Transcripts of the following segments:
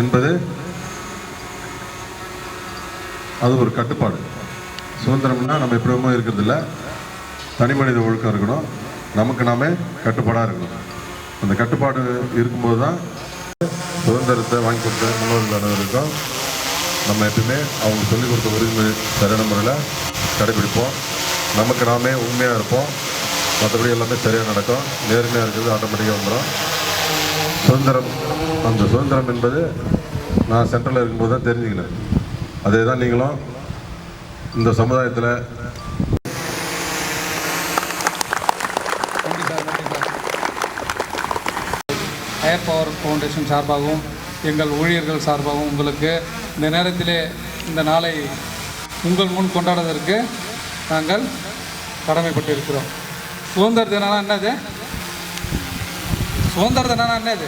என்பது அது ஒரு கட்டுப்பாடு. சுதந்திரம்னா நம்ம எப்படியுமோ இருக்கிறது இல்ல தனி மனித ஒழுக்கம் இருக்கணும். நமக்கு நாமே கட்டுப்பாடாக இருக்கணும். அந்த கட்டுப்பாடு இருக்கும்போது தான் சுதந்திரத்தை வாங்கி கொடுத்த முன்னோர்கள் அனைவருக்கும் நம்ம எப்பயுமே அவங்க சொல்லிக் கொடுத்த உரிமை சரியான முறையில் கடைபிடிப்போம். நமக்கு நாமே உண்மையாக இருப்போம். மற்றபடி எல்லாமே சரியாக நடக்கும். நேர்மையாக இருக்கிறது ஆட்டோமேட்டிக்காக வந்துடும் சுதந்திரம். அந்த சுதந்திரம் என்பது நான் சென்ட்ரலில் இருக்கும்போது தான் தெரிஞ்சுக்கினேன். அதே தான் நீங்களும் இந்த சமுதாயத்தில் ஹயர் பவர் ஃபவுண்டேஷன் சார்பாகவும் எங்கள் ஊழியர்கள் சார்பாகவும் உங்களுக்கு இந்த நேரத்திலே இந்த நாளை உங்கள் முன் கொண்டாடுவதற்கு நாங்கள் கடமைப்பட்டு இருக்கிறோம் சுதந்திர தினம்னா என்னது? சுதந்திரத்தை தினம்னா என்னது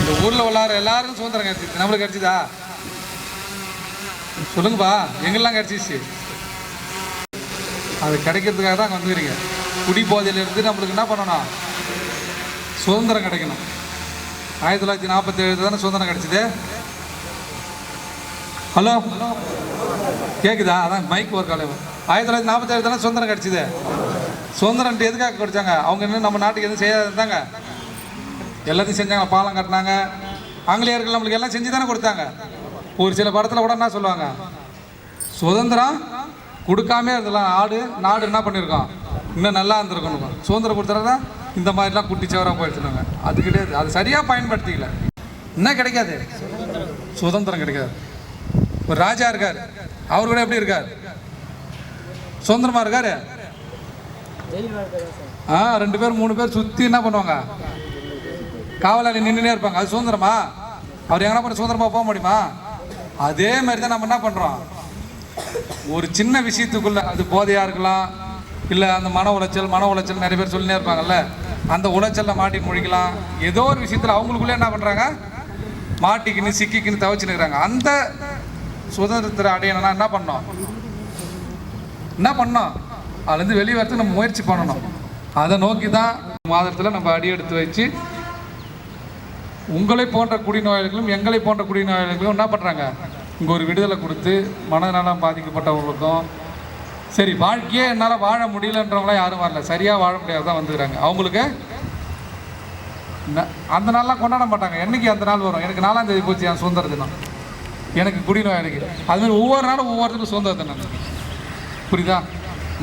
இந்த ஊரில் உள்ளார எல்லாருக்கும் சுதந்திரம் கிடச்சிது நம்மளுக்கு கிடச்சிதா சொல்லுங்கப்பா எங்கெல்லாம் கிடச்சிச்சு அது கிடைக்கிறதுக்காக தான் அங்கே வந்துக்கிறீங்க குடி போதையிலிருந்து நம்மளுக்கு என்ன பண்ணணும்? சுதந்திரம் கிடைக்கணும். ஆயிரத்தி தொள்ளாயிரத்தி நாற்பத்தி ஏழு தானே சுதந்திரம் கிடைச்சிது? ஹலோ? கேட்குதா அதான் மைக் ஒரு காலம் ஆயிரத்தி தொள்ளாயிரத்தி நாற்பத்தி ஏழு தானே சுதந்திரம் கிடைச்சிது? சுதந்திரம் எதுக்காக கிடைச்சாங்க? அவங்க என்ன நம்ம நாட்டுக்கு எதுவும் செய்யாதாங்க எல்லாத்தையும் செஞ்சாங்க பாலம் கட்டினாங்க. ஆங்கிலேயர்கள் நம்மளுக்கு எல்லாம் செஞ்சு தானே கொடுத்தாங்க. ஒரு சில படத்தில் கூட என்ன சொல்லுவாங்க? சுதந்திரம் கொடுக்காம இருந்தலாம் ஆடு நாடு என்ன பண்ணியிருக்கோம்? இன்னும் நல்லா இருந்திருக்கணும். சுதந்திரம் கொடுத்துறதா? இந்த மாதிரிலாம் குட்டிச்சவராக போயிடுச்சுனாங்க அது கிடையாது. அது சரியாக பயன்படுத்திக்கல. என்ன கிடைக்காது. சுதந்திரம் கிடைக்காது. ஒரு ராஜா இருக்கார். அவர் கூட எப்படி இருக்கார்? சுதந்திரமாக இருக்கார்? ஆ ரெண்டு பேர் மூணு பேர் சுற்றி என்ன பண்ணுவாங்க? காவலாளி நின்றுனே இருப்பாங்க. அது சுதந்திரமா? அவர் எங்கன்னா பண்ண சுதந்திரமா போக முடியுமா? அதே மாதிரி தான் நம்ம என்ன பண்ணுறோம் ஒரு சின்ன விஷயத்துக்குள்ள அது போதையா இருக்கலாம். இல்லை அந்த மன உளைச்சல் மன உளைச்சல் நிறைய பேர் சொல்லினே இருப்பாங்கல்ல. அந்த உளைச்சல்ல மாட்டி முழிக்கலாம். ஏதோ ஒரு விஷயத்தில் அவங்களுக்குள்ளே என்ன பண்ணுறாங்க மாட்டிக்கின்னு சிக்கிக்கின்னு தவச்சு இருக்கிறாங்க. அந்த சுதந்திரத்தை அடையணும்னா என்ன பண்ணோம் என்ன பண்ணோம் அதுலேருந்து வெளியே வரத்துக்கு நம்ம முயற்சி பண்ணணும். அதை நோக்கி தான் மாதத்தில் நம்ம அடி எடுத்து வச்சு உங்களை போன்ற குடிநோயாளிகளும் எங்களை போன்ற குடிநோயாளிகளும் என்ன பண்ணுறாங்க இங்கே ஒரு விடுதலை கொடுத்து மனநலம் பாதிக்கப்பட்டவங்களுக்கும் சரி வாழ்க்கையே என்னால் வாழ முடியலன்றவங்களாம் யாரும் வரல. சரியாக வாழ முடியாது தான் வந்துக்கிறாங்க. அவங்களுக்கு அந்த நாள்லாம் கொண்டாட மாட்டாங்க. என்றைக்கு அந்த நாள் வரும்? எனக்கு நாலாம் தேதி போச்சு என் சுதந்திர தினம். எனக்கு குடிநோயாளிக்கு அதுமாதிரி ஒவ்வொரு நாளும் ஒவ்வொருத்தருக்கும் சுதந்திர தினம். புரியுதா?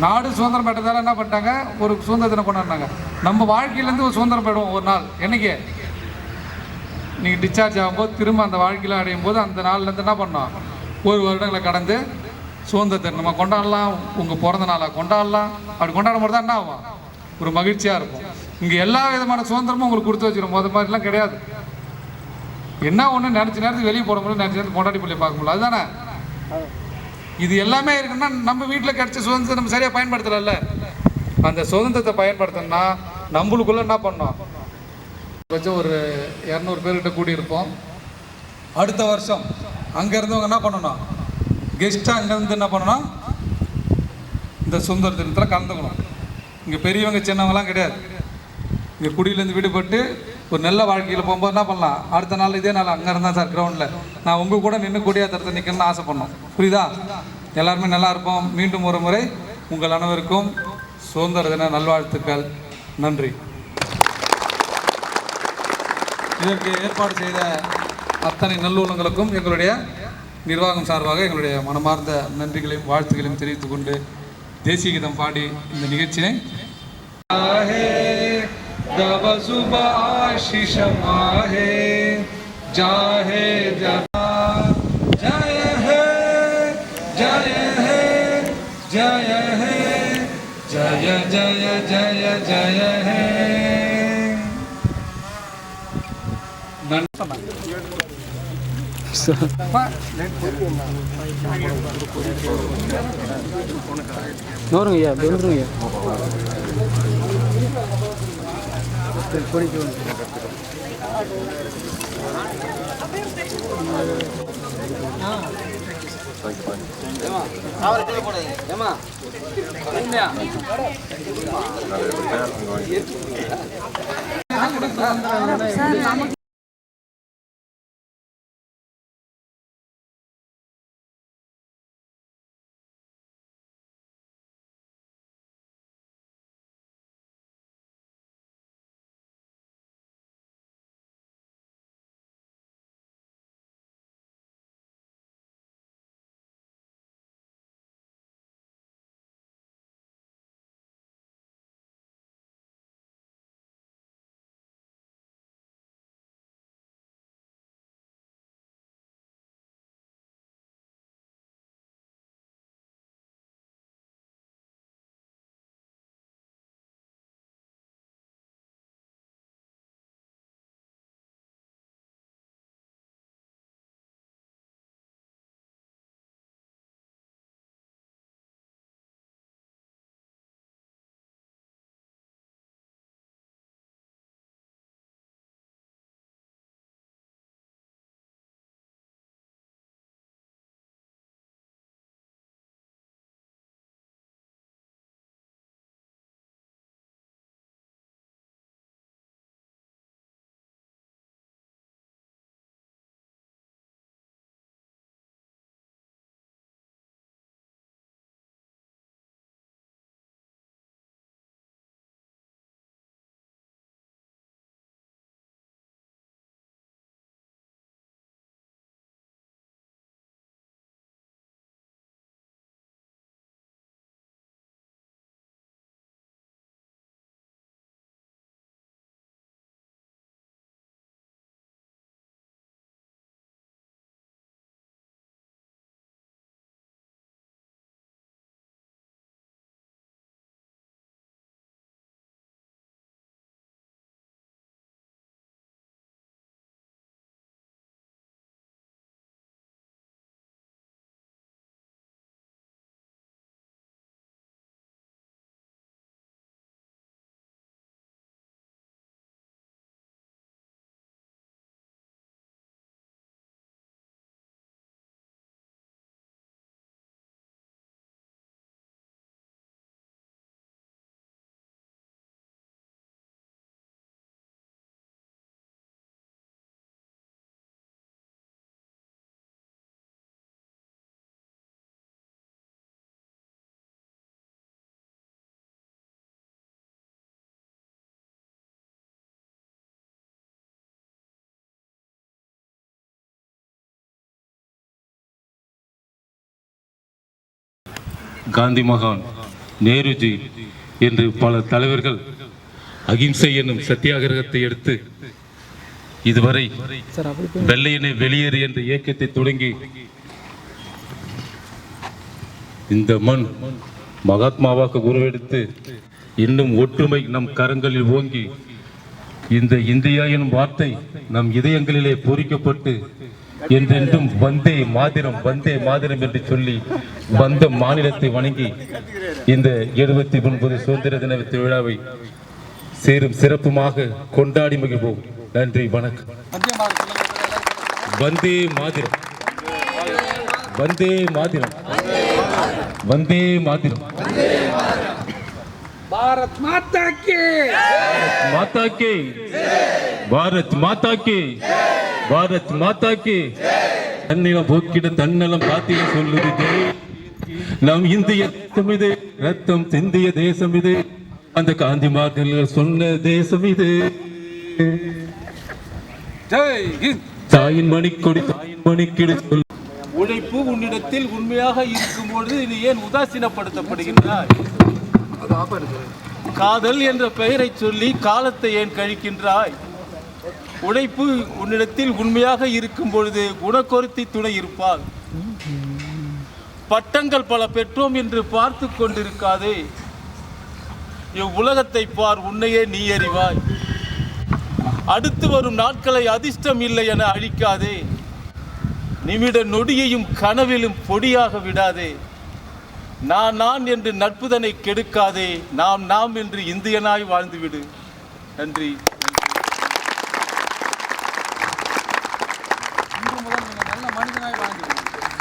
நாடு சுதந்திரம் பெற்றதால என்ன பண்ணிட்டாங்க? ஒரு சுதந்திர தினம் கொண்டாடினாங்க. நம்ம வாழ்க்கையிலேருந்து ஒரு சுதந்திரம் பெறுவோம் ஒரு நாள். என்னைக்கு? நீங்கள் டிஸ்சார்ஜ் ஆகும்போது திரும்ப அந்த வாழ்க்கையில் அடையும் போது அந்த நாள்லேருந்து என்ன பண்ணோம்? ஒரு வருடங்களை கடந்து சுதந்திரத்தை நம்ம கொண்டாடலாம் உங்கள் பிறந்த நாளாக கொண்டாடலாம். அப்படி கொண்டாடும் போது தான் என்ன ஆகும்? ஒரு மகிழ்ச்சியாக இருக்கும். இங்கே எல்லா விதமான சுதந்திரமும் உங்களுக்கு கொடுத்து வச்சிடும் போது மாதிரிலாம் கிடையாது. என்ன ஒன்று நினச்ச நேரத்துக்கு வெளியே போட முடியும் நினச்ச நேரத்துக்கு கொண்டாடி பிள்ளை பார்க்க முடியல. அதுதானே? இது எல்லாமே இருக்குன்னா நம்ம வீட்டில் கிடைச்ச சுதந்திரத்தை நம்ம சரியாக பயன்படுத்தலைல்ல அந்த சுதந்திரத்தை பயன்படுத்தணும்னா நம்மளுக்குள்ளே என்ன பண்ணோம்? கொஞ்சம் ஒரு இரநூறு பேர்கிட்ட கூடியிருப்போம். அடுத்த வருஷம் அங்கேருந்து என்ன பண்ணணும்? கெஸ்ட்டாக அங்கேருந்து என்ன பண்ணணும்? இந்த சுந்தர தினத்தில் கலந்துக்கணும். இங்கே பெரியவங்க சின்னவங்களாம் கிடையாது. இங்கே குடியிலேருந்து விடுபட்டு ஒரு நல்ல வாழ்க்கையில் போகும்போது என்ன பண்ணலாம்? அடுத்த நாள் இதே நாள் அங்கே இருந்தால் சார் கிரவுண்டில் நான் உங்கள் கூட நின்று கொடியாத்திரத்தை நிற்கணும்னு ஆசைப்படணும். புரியுதா? எல்லாருமே நல்லா இருப்போம். மீண்டும் ஒரு முறை உங்கள் அனைவருக்கும் சுதந்திர தின நல்வாழ்த்துக்கள். நன்றி. இதற்கு ஏற்பாடு செய்த அத்தனை நல்லுள்ளங்களுக்கும் எங்களுடைய நிர்வாகம் சார்பாக எங்களுடைய மனமார்ந்த நன்றிகளையும் வாழ்த்துக்களையும் தெரிவித்துக் கொண்டு தேசிய கீதம் பாடி இந்த நிகழ்ச்சியை தவ சுப ஆஷிஷ மாஹே ஜாஹே ஜபா ஜய ஹே ஜய ஹே. ஹே நோருங்க ஐயா அப்படி வந்துருங்க ஐயா ஏமா காந்தி மகான் நேருஜி என்று பல தலைவர்கள் அகிம்சை என்னும் சத்தியாகிரகத்தை எடுத்து இதுவரை வெள்ளையனை வெளியேறு என்ற இயக்கத்தை தொடங்கி இந்த மண் மகாத்மாவாக உருவெடுத்து இன்னும் ஒற்றுமை நம் கரங்களில் ஓங்கி இந்த இந்தியா எனும் வார்த்தை நம் இதயங்களிலே பொறிக்கப்பட்டு என்றென்றும் வந்தே மாதிரம் வந்தே மாதிரம் என்று சொல்லி வந்த மாநிலத்தை வணங்கி இந்த எழுபத்தி ஒன்பது சுதந்திர தின விழாவை சேரும் சிறப்புமாக கொண்டாடி மகிழ்வோம். நன்றி வணக்கம். வந்தே மாதிரம். வந்தே மாதிரம். வந்தே மாதிரம். பாரத் மாதா கே மாதா கே பாரத் மாதா கே பாரத் மாதா கே தன்னிலம் போக்கிட தன்னலம் காத்திட சொல்லுது ஜெய். நம் இந்திய தேசம் இது ரத்தம் சிந்திய தேசம் இது. அந்த காந்திமார்கள் சொன்ன தேசம் இது. தாயின் மணிக்கொடி தாயின் மணிக்கிடு சொல். உழைப்பு உன்னிடத்தில் உண்மையாக இருக்கும்பொழுது நீ ஏன் உதாசீனப்படுத்தப்படுகின்றாய்? காதல் என்ற பெயரை சொல்லி காலத்தை ஏன் கழிக்கின்றாய்? உழைப்பு உன்னிடத்தில் உண்மையாக இருக்கும் பொழுது குணக்கொருத்தி துணை இருப்பாள். பட்டங்கள் பல பெற்றோம் என்று பார்த்து கொண்டிருக்காதே. இவ்வுலகத்தை பார் உன்னையே நீ அறிவாய். அடுத்து வரும் நாட்களை அதிர்ஷ்டம் இல்லை என அழிக்காதே. நிமிட நொடியையும் கனவிலும் பொடியாக விடாதே. நான் நான் என்று நட்புதனை கெடுக்காதே. நாம் நாம் என்று இந்தியனாய் வாழ்ந்துவிடு. நன்றி.